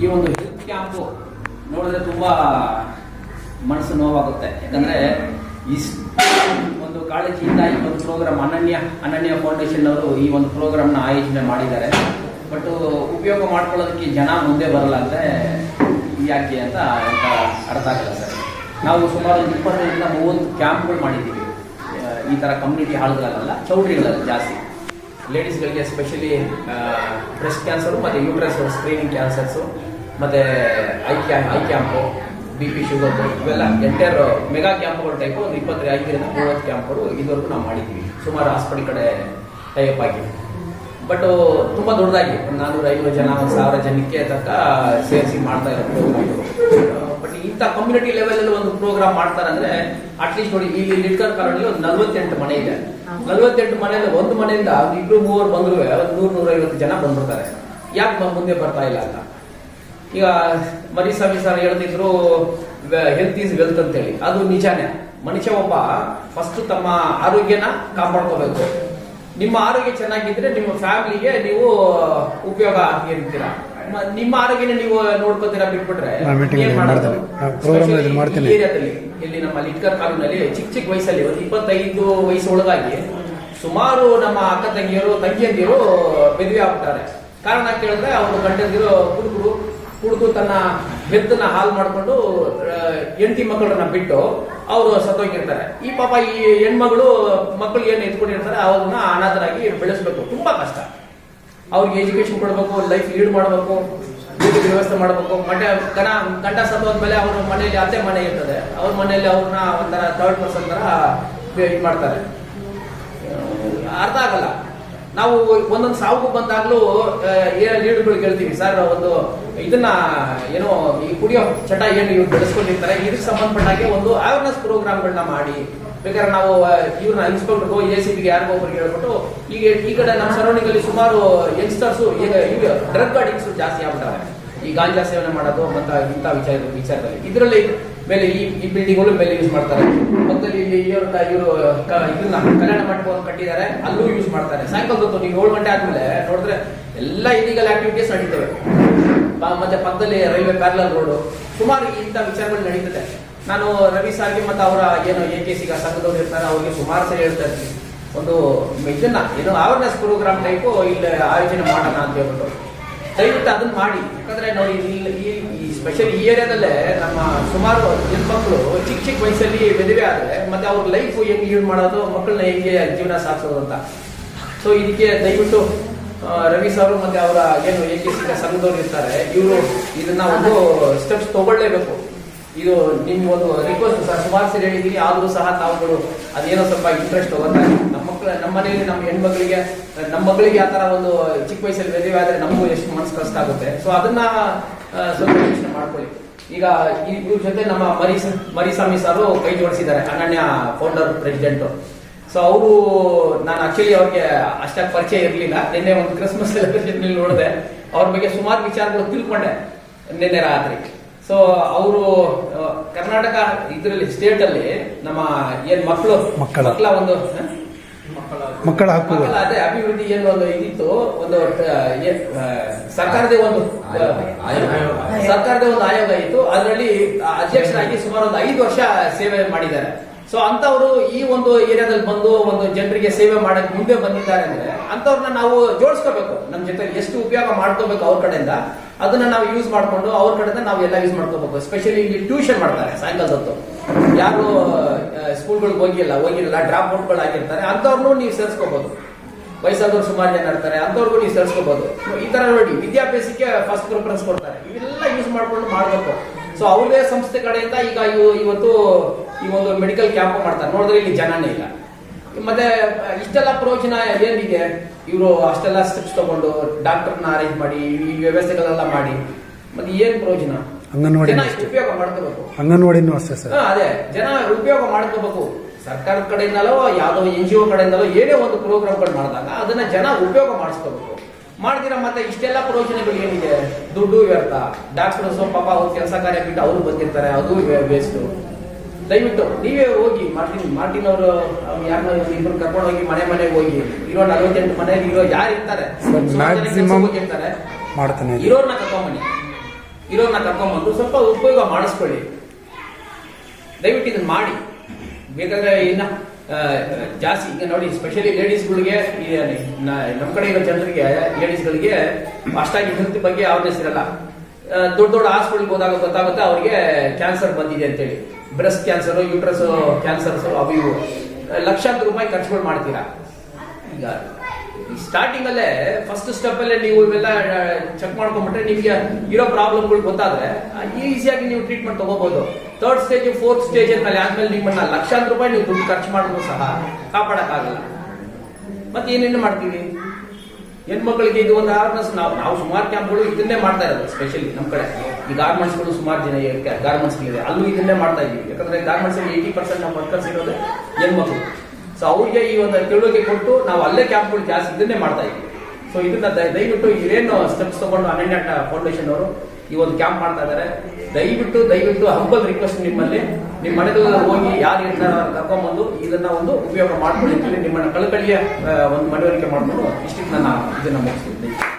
ಈ ಒಂದು health camp ನೋಡಿದ್ರೆ ತುಂಬಾ ಮನಸ್ಸು ನೋವಾಗುತ್ತೆ. ಯಾಕಂದ್ರೆ ಇಷ್ಟು ಒಂದು ಕಾಳಜಿಯಿಂದ ಈ ಒಂದು ಪ್ರೋಗ್ರಾಮ್ ಅನನ್ಯ ಅನನ್ಯ ಫೌಂಡೇಶನ್ ಅವರು ಈ ಒಂದು ಪ್ರೋಗ್ರಾಮ್ನ ಆಯೋಜನೆ ಮಾಡಿದ್ದಾರೆ. ಬಟ್ ಉಪಯೋಗ ಮಾಡ್ಕೊಳ್ಳೋದಕ್ಕೆ ಜನ ಮುಂದೆ ಬರಲ್ಲ ಅಂದ್ರೆ ಯಾಕೆ ಅಂತ ಅರ್ಥ ಆಗಲ್ಲ ಸರ್. ನಾವು ಸುಮಾರು ಒಂದು ಇಪ್ಪತ್ತೈದರಿಂದ ಮೂವತ್ತು ಕ್ಯಾಂಪ್ಗಳು ಮಾಡಿದ್ದೀವಿ. ಈ ಥರ ಕಮ್ಯುನಿಟಿ ಹಾಳುಗಳಲ್ಲ ಚೌಟ್ರಿಗಳಲ್ಲ ಜಾಸ್ತಿ. ಲೇಡೀಸ್ಗಳಿಗೆ ಎಸ್ಪೆಷಲಿ ಬ್ರೆಸ್ಟ್ ಕ್ಯಾನ್ಸರು ಮತ್ತು ಯೂಟ್ರಸ್ ಸ್ಕ್ರೀನಿಂಗ್ ಕ್ಯಾನ್ಸರ್ಸು ಮತ್ತು eye camp eye camp B P sugar ಇವೆಲ್ಲ ಎಂಟೈರ್ ಮೆಗಾ ಕ್ಯಾಂಪ್ಗಳು ಟೈಪು ಒಂದು ಇಪ್ಪತ್ತೈದು ಐದರಿಂದ ಮೂವತ್ತು ಕ್ಯಾಂಪ್ಗಳು ಇದುವರೆಗೂ ನಾವು ಮಾಡಿದ್ವಿ ಸುಮಾರು ಹಾಸ್ಪಿಟಲ್ ಕಡೆ ಟೈಪ್ ಆಗಿ ಬಟ್ ತುಂಬ ದೊಡ್ಡದಾಗಿ ನಾನ್ನೂರ ಐನೂರು ಜನ, ಒಂದು ಸಾವಿರ ಜನಕ್ಕೆ ತಕ್ಕ ಸೇರಿಸಿ ಮಾಡ್ತಾ ಇರೋ ಬಟ್ ಇಂಥ ಕಮ್ಯುನಿಟಿ ಲೆವೆಲ್ ಒಂದು ಪ್ರೋಗ್ರಾಮ್ ಮಾಡ್ತಾರೆ ಅಂದ್ರೆ ಅಟ್ಲೀಸ್ಟ್ ನೋಡಿ ಇಲ್ಲಿ ಲಿಟ್ಕರ್ ಕಾಲೋನಿ ಒಂದು ನಲ್ವತ್ತೆಂಟು ಮನೆ ಇದೆ. ನಲ್ವತ್ತೆಂಟು ಮನೆಯಲ್ಲಿ ಒಂದು ಮನೆಯಿಂದ ಇಬ್ರು ಮೂವರು ಬಂದ್ರು ಒಂದು ನೂರ ಐವತ್ತು ಜನ ಬಂದ್ಬಿಡ್ತಾರೆ. ಯಾಕೆ ಮುಂದೆ ಬರ್ತಾ ಇಲ್ಲ ಅಂತ? ಈಗ ಮರಿಸ್ವಾಮಿ ಸರ್ ಹೇಳ್ತಿದ್ರು ಹೆಲ್ತ್ ಈಸ್ ವೆಲ್ತ್ ಅಂತೇಳಿ. ಅದು ನಿಜಾನೇ. ಮನುಷ್ಯ ಒಬ್ಬ ಫಸ್ಟ್ ತಮ್ಮ ಆರೋಗ್ಯನ ಕಾಪಾಡ್ಕೋಬೇಕು. ನಿಮ್ಮ ಆರೋಗ್ಯ ಚೆನ್ನಾಗಿದ್ರೆ ನಿಮ್ಮ ಫ್ಯಾಮಿಲಿಗೆ ನೀವು ಉಪಯೋಗ ಆಗಿರ್ತೀರಾ ನಿಮ್ಮ ಆರೋಗ್ಯನ ನೀವು ನೋಡ್ಕೋತೀರಾ ಬಿಟ್ಬಿಟ್ರೆ ಮಾಡೋದು? ಮಾಡ್ತೇನೆ. ಇಲ್ಲಿ ನಮ್ಮ ಲಿಟ್ಕರ್ ಕಾಲೂನಲ್ಲಿ ಚಿಕ್ಕ ಚಿಕ್ಕ ವಯಸ್ಸಲ್ಲಿ ಒಂದು ಇಪ್ಪತ್ತೈದು ವಯಸ್ಸು ಒಳಗಾಗಿ ಸುಮಾರು ನಮ್ಮ ಅಕ್ಕ ತಂಗಿಯರು ತಂಗಿಯಂದಿರು ಮದುವೆ ಆಗ್ತಾರೆ ಕಾರಣ ಕೇಳಿದ್ರೆ ಅವರು ಗಂಡಂದಿರು ಹುಡುಗರು ಕುಡಿದು ತನ್ನ ಹೆತ್ತನ್ನ ಹಾಲ್ ಮಾಡ್ಕೊಂಡು ಹೆಂಡತಿ ಮಕ್ಕಳನ್ನ ಬಿಟ್ಟು ಅವರು ಸತ್ತೋಗಿರ್ತಾರೆ. ಈ ಪಾಪ ಈ ಹೆಣ್ಮಗಳು ಮಕ್ಕಳು ಏನು ಎತ್ಕೊಂಡಿರ್ತಾರೆ ಅವ್ರನ್ನ ಅನಾಥರಾಗಿ ಬೆಳೆಸ್ಬೇಕು. ತುಂಬಾ ಕಷ್ಟ. ಅವ್ರಿಗೆ ಎಜುಕೇಶನ್ ಕೊಡಬೇಕು ಲೈಫ್ ಲೀಡ್ ಮಾಡಬೇಕು ವ್ಯವಸ್ಥೆ ಮಾಡಬೇಕು. ಮನೆ, ಗಣ, ಗಂಡ ಸತ್ತೋದ್ಮೇಲೆ ಅವ್ರ ಮನೆಯಲ್ಲಿ ಅದೇ ಮನೆ ಇರ್ತದೆ. ಅವ್ರ ಮನೆಯಲ್ಲಿ ಅವ್ರನ್ನ ಒಂಥರ ಥರ್ಡ್ ಪರ್ಸನ್ ತರ ಇದು ಮಾಡ್ತಾರೆ. ಅರ್ಥ ಆಗಲ್ಲ. ನಾವು ಒಂದೊಂದು ಸಾವು ಬಂದಾಗ್ಲೂ ಲೀಡ್ಗಳು ಕೇಳ್ತೀವಿ. ಸರ್, ಒಂದು ಇದನ್ನ, ಏನೋ, ಈ ಕುಡಿಯೋ ಚಟ ಏನು ಇವ್ರು ಬೆಳೆಸ್ಕೊಂಡಿರ್ತಾರೆ ಇದಕ್ಕೆ ಸಂಬಂಧಪಟ್ಟಾಗೆ ಒಂದು ಅವೇರ್ನೆಸ್ ಪ್ರೋಗ್ರಾಮ್ಗಳನ್ನ ಮಾಡಿ. ಬೇಕಾದ್ರೆ ನಾವು ಇವ್ರನ್ನ ಇನ್ಸ್ಪೆಕ್ಟರ್ಗೋ ಎ ಸಿ ಬಿಗೆ ಯಾರಿಗೋ ಹೇಳ್ಬಿಟ್ಟು ಈಗ ಈ ಕಡೆ ನಮ್ಮ ಸರೌಂಡಿಂಗ್ ಅಲ್ಲಿ ಸುಮಾರು ಯಂಗ್ಸ್ಟರ್ಸ್ ಈಗ ಈಗ ಡ್ರಗ್ ಅಡಿಕ್ಟ್ಸ್ ಜಾಸ್ತಿ ಆಗ್ಬಿಟ್ಟಾರೆ. ಈ ಗಾಂಜಾ ಸೇವನೆ ಮಾಡೋದು ಮತ್ತ ಇಂಥ ವಿಚಾರ, ವಿಚಾರದಲ್ಲಿ. ಇದರಲ್ಲಿ ಮೇಲೆ ಈ ಈ ಬಿಲ್ಡಿಂಗ್ಗಳು ಮೇಲೆ ಯೂಸ್ ಮಾಡ್ತಾರೆ. ಪಕ್ಕದಲ್ಲಿ ಇಲ್ಲಿ ಇವರು ಇವರು ಇದನ್ನ ಕಲ್ಯಾಣ ಮಂಟಪವನ್ನು ಕಟ್ಟಿದ್ದಾರೆ, ಅಲ್ಲೂ ಯೂಸ್ ಮಾಡ್ತಾರೆ. ಸಾಯಂಕಾಲ ಹೊತ್ತು ನೀವು ಏಳು ಗಂಟೆ ಆದ್ಮೇಲೆ ನೋಡಿದ್ರೆ ಎಲ್ಲ ಇಲ್ಲಿಗಲ್ ಆಕ್ಟಿವಿಟೀಸ್ ನಡೀತವೆ. ಮತ್ತೆ ಪಕ್ಕದಲ್ಲಿ ರೈಲ್ವೆ ಪ್ಯಾರಲಲ್ ರೋಡು ಸುಮಾರು ಇಂಥ ವಿಚಾರಗಳು ನಡೀತದೆ. ನಾನು ರವಿ ಸಾರ್ಗೆ ಮತ್ತೆ ಅವರ ಏನು ಎ ಕೆ ಸಿಗ ಸಂಘದವ್ರು ಇರ್ತಾರೆ, ಅವ್ರಿಗೆ ಸುಮಾರು ಸರಿ ಹೇಳ್ತಾ ಇರ್ತೀನಿ ಒಂದು ಇದನ್ನ ಏನು ಅವೇರ್ನೆಸ್ ಪ್ರೋಗ್ರಾಮ್ ಟೈಪು ಇಲ್ಲಿ ಆಯೋಜನೆ ಮಾಡೋಣ ಅಂತ ಹೇಳ್ಬಿಟ್ಟು. ದಯವಿಟ್ಟು ಅದನ್ನ ಮಾಡಿ. ಯಾಕಂದ್ರೆ ನೋಡಿ, ಇಲ್ಲಿ ಈ- ಸ್ಪೆಷಲ್ ಈ ಏರಿಯಾದಲ್ಲೇ ನಮ್ಮ ಸುಮಾರು ಹೆಣ್ಮಕ್ಳು ಚಿಕ್ಕ ಚಿಕ್ಕ ವಯಸ್ಸಲ್ಲಿ ಮದುವೆ ಆದರೆ, ಮತ್ತೆ ಅವ್ರ ಲೈಫ್ ಹೆಂಗೆ ಲೀಡ್ ಮಾಡೋದು ಮಕ್ಕಳನ್ನ ಹೆಂಗೆ ಜೀವನ ಸಾಗಿಸೋದು ಅಂತ. ಸೊ ಇದಕ್ಕೆ ದಯವಿಟ್ಟು ರವಿ ಸರ್ ಮತ್ತೆ ಅವರ ಏನು ಎ ಕೆ ಸಿ ಸಂಘದವ್ರು ಇರ್ತಾರೆ, ಇವರು ಇದನ್ನ ಒಂದು ಸ್ಟೆಪ್ಸ್ ತಗೊಳ್ಳೇಬೇಕು. ಇದು ನಿಮ್ಗೆ ಒಂದು ರಿಕ್ವೆಸ್ಟ್ ಸರ್ ಸುಮಾರು ಸರಿ ಹೇಳಿದೀನಿ, ಆದರೂ ಸಹ ತಾವುಗಳು ಅದೇನೋ ಸ್ವಲ್ಪ ಇಂಟ್ರೆಸ್ಟ್ ತಗೋತಾರೆ ನಮ್ಮ ಮಕ್ಕಳ ನಮ್ಮ ಮನೆಯಲ್ಲಿ ನಮ್ಮ ಹೆಣ್ಮಕ್ಳಿಗೆ, ನಮ್ಮ ಮಕ್ಕಳಿಗೆ ಆ ತರ ಒಂದು ಚಿಕ್ಕ ವಯಸ್ಸಲ್ಲಿ ಮದುವೆ ಆದ್ರೆ ನಮಗೂ ಎಷ್ಟು ಮನಸ್ಸು ಕಷ್ಟ ಆಗುತ್ತೆ. ಸೊ ಅದನ್ನ ಸ್ವಲ್ಪ ಯೋಚನೆ ಮಾಡ್ಕೊಳ್ಳಿ. ಈಗ ಇವ್ರ ಜೊತೆ ನಮ್ಮ ಮರಿ ಮರಿಸ್ವಾಮಿ ಸರ್ ಕೈ ಜೋಡಿಸಿದ್ದಾರೆ, ಅನನ್ಯ ಫೌಂಡರ್ ಪ್ರೆಸಿಡೆಂಟ್ ಸೊ ಅವರು, ನಾನು ಆಕ್ಚುಲಿ ಅವ್ರಿಗೆ ಅಷ್ಟಾಗಿ ಪರಿಚಯ ಇರಲಿಲ್ಲ. ನಿನ್ನೆ ಒಂದು ಕ್ರಿಸ್ಮಸ್ ಸೆಲೆಬ್ರೇಷನ್ ನೋಡಿದೆ. ಅವ್ರ ಬಗ್ಗೆ ಸುಮಾರು ವಿಚಾರಗಳು ತಿಳ್ಕೊಂಡೆ ನಿನ್ನೆ ರಾತ್ರಿ. ಸೊ ಅವರು ಕರ್ನಾಟಕ ಇದರಲ್ಲಿ ಸ್ಟೇಟ್ ಅಲ್ಲಿ ನಮ್ಮ ಏನ್ ಮಕ್ಕಳು ಮಕ್ಕಳ. ಮಕ್ಕಳ ಒಂದು ಮಕ್ಕಳ ಹಕ್ಕುಗಳು. ಮಕ್ಕಳ ಅದೇ ಅಭಿವೃದ್ಧಿ ಏನು ಒಂದು ಇದಿತ್ತು ಒಂದು ಸರ್ಕಾರದ ಒಂದು ಸರ್ಕಾರದ ಒಂದು ಆಯೋಗ ಇತ್ತು. ಅದರಲ್ಲಿ ಅಧ್ಯಕ್ಷರಾಗಿ ಸುಮಾರು ಒಂದು ಐದು ವರ್ಷ ಸೇವೆ ಮಾಡಿದ್ದಾರೆ. ಸೊ ಅಂತವರು ಈ ಒಂದು ಏರಿಯಾದಲ್ಲಿ ಬಂದು ಒಂದು ಜನರಿಗೆ ಸೇವೆ ಮಾಡಕ್ ಮುಂದೆ ಬಂದಿದ್ದಾರೆ ಅಂದ್ರೆ ಅಂತವ್ರನ್ನ ನಾವು ಜೋಡಿಸ್ಕೋಬೇಕು. ನಮ್ಮ ಜೊತೆ ಎಷ್ಟು ಉಪಯೋಗ ಮಾಡ್ಕೋಬೇಕು ಅವ್ರ ಕಡೆಯಿಂದ, ಅದನ್ನ ನಾವು ಯೂಸ್ ಮಾಡ್ಕೊಂಡು ಅವ್ರ ಕಡೆಯಿಂದ ನಾವು ಎಲ್ಲ ಯೂಸ್ ಮಾಡ್ಕೋಬೇಕು. ಸ್ಪೆಷಲಿ ಇಲ್ಲಿ ಟ್ಯೂಷನ್ ಮಾಡ್ತಾರೆ ಸಾಯಂಕಾಲದ ಹೊತ್ತು ಯಾರು ಸ್ಕೂಲ್ಗಳಿಗೆ ಹೋಗಿಲ್ಲ, ಹೋಗಿರಲ್ಲ ಡ್ರಾಪ್ ಔಟ್ಗಳಾಗಿರ್ತಾರೆ ಅಂತವ್ರನ್ನೂ ನೀವು ಸೇರಿಸ್ಕೋಬಹುದು ವಯಸ್ಸಾದವ್ರು ಸುಮಾರು ಜನ ಇರ್ತಾರೆ ಅಂತವ್ರಿಗೂ ನೀವು ಸೇರಿಸ್ಕೋಬಹುದು ಈ ತರ ನೋಡಿ, ವಿದ್ಯಾಭ್ಯಾಸಕ್ಕೆ ಫಸ್ಟ್ ಪ್ರಿಫರೆನ್ಸ್ ಕೊಡ್ತಾರೆ. ಇವೆಲ್ಲ ಯೂಸ್ ಮಾಡ್ಕೊಂಡು ಮಾಡ್ಬೇಕು. ಸೊ ಅವ್ರದೇ ಸಂಸ್ಥೆ ಕಡೆಯಿಂದ ಈಗ ಇವು- ಇವತ್ತು ಈ ಒಂದು ಮೆಡಿಕಲ್ ಕ್ಯಾಂಪ್ ಮಾಡ್ತಾರೆ. ನೋಡಿದ್ರೆ ಇಲ್ಲಿ ಜನನೇ ಇಲ್ಲ. ಮತ್ತೆ ಇಷ್ಟೆಲ್ಲ ಪ್ರಯೋಜನ ಏನಿದೆ? ಇವರು ಅಷ್ಟೆಲ್ಲ ಸ್ಟೆಪ್ಸ್ ತಗೊಂಡು ಡಾಕ್ಟರ್ನ ಅರೇಂಜ್ ಮಾಡಿ ಈ ವ್ಯವಸ್ಥೆಗಳೆಲ್ಲ ಮಾಡಿ. ಮತ್ತೆ ಏನ್ ಪ್ರಯೋಜನ? ಅಂಗನವಾಡಿ ಉಪಯೋಗ ಮಾಡ್ಕೋಬೇಕು. ಅಂಗನವಾಡಿನೂ ಅಷ್ಟೇ ಸರ್. ಅದೇ. ಜನ ಉಪಯೋಗ ಮಾಡ್ಕೋಬೇಕು. ಸರ್ಕಾರದ ಕಡೆಯಿಂದಲೋ ಯಾವ್ದೋ ಎನ್ ಜಿ ಒ ಕಡೆಯಿಂದಲೋ ಏನೇ ಒಂದು ಪ್ರೋಗ್ರಾಮ್ಗಳು ಮಾಡಿದಾಗ ಅದನ್ನ ಜನ ಉಪಯೋಗ ಮಾಡಿಸ್ಕೋಬೇಕು. ಮಾಡ್ದಿರ ಮತ್ತೆ ಇಷ್ಟೆಲ್ಲ ಪ್ರಯೋಜನಗಳು ಏನಿದೆ? ದುಡ್ಡು ವ್ಯರ್ಥ. ಡಾಕ್ಟರ್ ಪಾಪ ಅವ್ರ ಕೆಲಸ ಕಾರ್ಯ ಬಿಟ್ಟು ಅವರು ಬಂದಿರ್ತಾರೆ ಅದು ವೇಸ್ಟ್ ದಯವಿಟ್ಟು ನೀವೇ ಹೋಗಿ ಮಾರ್ಟಿನ್ ಮಾರ್ಟಿನ್ ಅವರು ಯಾರನ್ನ ಇಬ್ರು ಕರ್ಕೊಂಡು ಹೋಗಿ ಮನೆ ಮನೆಗೆ ಹೋಗಿ ಇರೋ ನಲವತ್ತೆಂಟು ಮನೆಯಲ್ಲಿ ಇರೋ ಯಾರು ಇರ್ತಾರೆ? ಹೋಗಿರ್ತಾರೆ. ಮಾಡ್ತಾನೆ. ಇರೋರ್ನ ಕರ್ಕೊಂಬನ್ನಿ. ಇರೋರ್ನ ಕರ್ಕೊಂಬಂದು ಸ್ವಲ್ಪ ಉಪಯೋಗ ಮಾಡಿಸ್ಕೊಳ್ಳಿ. ದಯವಿಟ್ಟು ಇದನ್ನ ಮಾಡಿ. ಬೇಕಾದ್ರೆ ಇನ್ನ ಜಾಸ್ತಿ, ಈಗ ನೋಡಿ ಸ್ಪೆಷಲಿ ಲೇಡೀಸ್ಗಳಿಗೆ ನಮ್ಮ ಕಡೆ ಇರೋ ಜನರಿಗೆ ಲೇಡೀಸ್ಗಳಿಗೆ ಅಷ್ಟಾಗಿ ಹೆಲ್ತ್ ಬಗ್ಗೆ ಅವೇರ್ನೆಸ್ ಇರಲ್ಲ. ದೊಡ್ಡ ದೊಡ್ಡ ಹಾಸ್ಪಿಟಲ್ಗೆ ಹೋದಾಗ ಗೊತ್ತಾಗುತ್ತೆ, ಅವ್ರಿಗೆ ಕ್ಯಾನ್ಸರ್ ಬಂದಿದೆ ಅಂತೇಳಿ. ಬ್ರೆಸ್ಟ್ ಕ್ಯಾನ್ಸರ್ ಯೂಟ್ರಸ್ ಕ್ಯಾನ್ಸರ್ಸ್ ಅವು ಇವು. ಲಕ್ಷಾಂತರ ರೂಪಾಯಿ ಖರ್ಚುಗಳು ಮಾಡ್ತೀರಾ? ಈಗ ಸ್ಟಾರ್ಟಿಂಗ್ ಅಲ್ಲೇ ಫಸ್ಟ್ ಸ್ಟೆಪ್ ಅಲ್ಲೇ ನೀವು ಇವೆಲ್ಲ ಚೆಕ್ ಮಾಡ್ಕೊಂಡ್ಬಿಟ್ರೆ ನಿಮ್ಗೆ ಇರೋ ಪ್ರಾಬ್ಲಮ್ಗಳು ಗೊತ್ತಾದ್ರೆ ಈಸಿಯಾಗಿ ನೀವು ಟ್ರೀಟ್ಮೆಂಟ್ ತಗೋಬಹುದು ಥರ್ಡ್ ಸ್ಟೇಜ್ ಫೋರ್ತ್ ಸ್ಟೇಜ್ ಮೇಲೆ ಆದ್ಮೇಲೆ ನಿಮ್ಮನ್ನ ಲಕ್ಷಾಂತರ ರೂಪಾಯಿ ನೀವು ದುಡ್ಡು ಖರ್ಚು ಮಾಡಿದ್ರು ಸಹ ಕಾಪಾಡಕ್ಕಾಗಲ್ಲ. ಮತ್ತೆ ಏನೇನು ಮಾಡ್ತೀವಿ? ಹೆಣ್ಮಕ್ಳಿಗೆ ಇದು ಒಂದು ಅವೇರ್ನೆಸ್ ನಾವು ನಾವು ಸುಮಾರು ಕ್ಯಾಂಪ್ಗಳು ಇದನ್ನೇ ಮಾಡ್ತಾ ಇರೋದು ಸ್ಪೆಷಲಿ ನಮ್ಮ ಕಡೆ. ಈ ಗಾರ್ಮೆಂಟ್ಸ್ಗಳು ಸುಮಾರು ಜನ ಗಾರ್ಮೆಂಟ್ಸ್ ಇದೆ ಅಲ್ಲೂ ಇದನ್ನೇ ಮಾಡ್ತಾ ಇದೀವಿ ಯಾಕಂದ್ರೆ ಗಾರ್ಮೆಂಟ್ಸ್ ಏಯ್ಟಿ ಪರ್ಸೆಂಟ್ ನಮ್ಮ ವರ್ಕರ್ಸ್ ಇರೋದು ಹೆಣ್ಮಕ್ಳು. ಸೊ ಅವ್ರಿಗೆ ಈ ಒಂದು ತಿಳುವಳಿಕೆ ಕೊಟ್ಟು ನಾವು ಅಲ್ಲೇ ಕ್ಯಾಂಪ್ಗಳು ಜಾಸ್ತಿ ಇದನ್ನೇ ಮಾಡ್ತಾ ಇದ್ದೀವಿ. ಸೊ ಇದನ್ನ ದಯ- ದಯವಿಟ್ಟು ಇದೇನು ಸ್ಟೆಪ್ಸ್ ತಗೊಂಡು ಅನನ್ಯ ಫೌಂಡೇಶನ್ ಅವರು ಈ ಒಂದು ಕ್ಯಾಂಪ್ ಮಾಡ್ತಾ ಇದ್ದಾರೆ. ದಯವಿಟ್ಟು ದಯವಿಟ್ಟು ಹಂಬಲ್ ರಿಕ್ವೆಸ್ಟ್ ನಿಮ್ಮಲ್ಲಿ. ನಿಮ್ಮ ಮನೆ ಹೋಗಿ ಯಾರು ಇರ್ತಾರ ಕರ್ಕೊಂಡ್ಬಂದು ಇದನ್ನ ಒಂದು ಉಪಯೋಗ ಮಾಡ್ಕೊಳ್ಳಿ ನಿಮ್ಮನ್ನ ಕಳಕಳಿಯ ಒಂದು ಮನವರಿಕೆ ಮಾಡಿಕೊಂಡು ಇಷ್ಟಕ್ಕೆ ನಾನು ಇದನ್ನ ಮುಗಿಸ್ತೀನಿ.